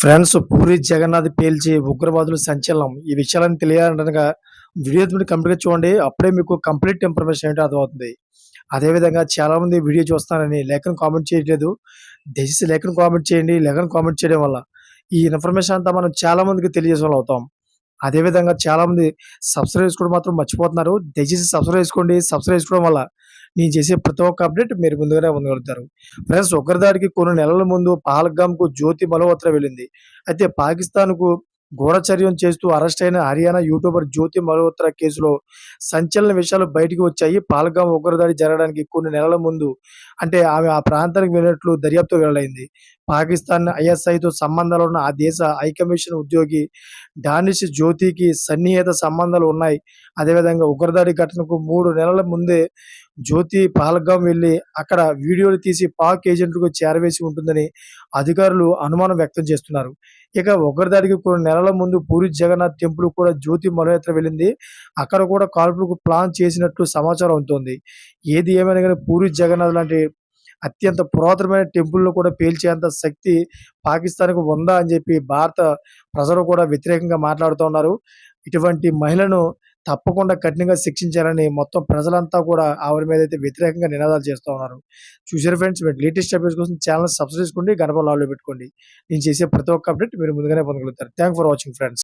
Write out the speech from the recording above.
Friends puri Jagannadh పేల్చి ఉగ్రవాదులు సంచలనం. ఈ విషయాలను తెలియాలంటనగా వీడియో మీరు కంప్లీట్గా చూడండి. అప్పుడే మీకు కంప్లీట్ ఇన్ఫర్మేషన్ ఏంటో అర్థమవుతుంది. అదేవిధంగా చాలా మంది వీడియో చూస్తానని లేఖను కామెంట్ చేయట్లేదు. దయచేసి లేఖను కామెంట్ చేయండి. లేఖను కామెంట్ చేయడం వల్ల ఈ ఇన్ఫర్మేషన్ అంతా మనం చాలా మందికి తెలియజేసే అవుతాం. అదేవిధంగా చాలామంది సబ్స్క్రైబ్ చేసుకోవడం మాత్రం మర్చిపోతున్నారు. దయచేసి సబ్స్క్రైబ్ చేసుకోండి. సబ్స్క్రైబ్ చేసుకోవడం వల్ల నేను చేసే ప్రతి ఒక్క అప్డేట్ మీరు ముందుగానే పొందగలుగుతారు. ఫ్రెండ్స్ ఒకరిదారికి కొన్ని నెలల ముందు పహల్గామ్కు జ్యోతి మల్హోత్రా వెళ్ళింది. అయితే పాకిస్తాన్కు గూఢచర్యం చేస్తూ అరెస్ట్ అయిన హర్యానా యూట్యూబర్ జ్యోతి మల్హోత్రా కేసులో సంచలన విషయాలు బయటికి వచ్చాయి. పాల్గామ్ ఉగ్రదాడి జరగడానికి కొన్ని నెలల ముందు అంటే ఆమె ఆ ప్రాంతానికి వెళ్ళినట్లు దర్యాప్తు వెల్లడైంది. పాకిస్తాన్ ఐఎస్ఐతో సంబంధాలు ఉన్న ఆ దేశ హైకమిషన్ ఉద్యోగి డానిష్ జ్యోతికి సన్నిహిత సంబంధాలు ఉన్నాయి. అదేవిధంగా ఉగ్రదాడి ఘటనకు మూడు నెలల ముందే జ్యోతి పహల్గాం వెళ్ళి అక్కడ వీడియోలు తీసి పాక్ ఏజెంట్లకు చేరవేసి ఉంటుందని అధికారులు అనుమానం వ్యక్తం చేస్తున్నారు. ఇక ఉగ్రదాడికి కొన్ని నెలల ముందు పూరి జగన్నాథ్ టెంపుల్ కూడా జ్యోతి మలోయాత్ర వెళ్ళింది. అక్కడ కూడా కాల్పులకు ప్లాన్ చేసినట్లు సమాచారం అవుతోంది ఏది ఏమైనా కానీ పూరి జగన్నాథ్ లాంటి అత్యంత పురాతనమైన టెంపుల్ను కూడా పేల్చేంత శక్తి పాకిస్తాన్కు ఉందా అని చెప్పి భారత ప్రజలు కూడా వ్యతిరేకంగా మాట్లాడుతూ ఉన్నారు. ఇటువంటి మహిళను తప్పకుండా కఠినంగా శిక్షించాలని మొత్తం ప్రజలంతా కూడా ఆవిడ మీద అయితే వ్యతిరేకంగా నినాదాలు చేస్తూ ఉన్నారు. చూసారు ఫ్రెండ్స్ మీరు లేటెస్ట్ అప్డేట్స్ కోసం ఛానల్ సబ్స్క్రైబ్ చేసుకోండి గడప లాలో పెట్టుకోండి. నేను చేసే ప్రతి ఒక్క అప్డేట్ మీరు ముందుగానే పొందగలుగుతారు. Thank for watching friends.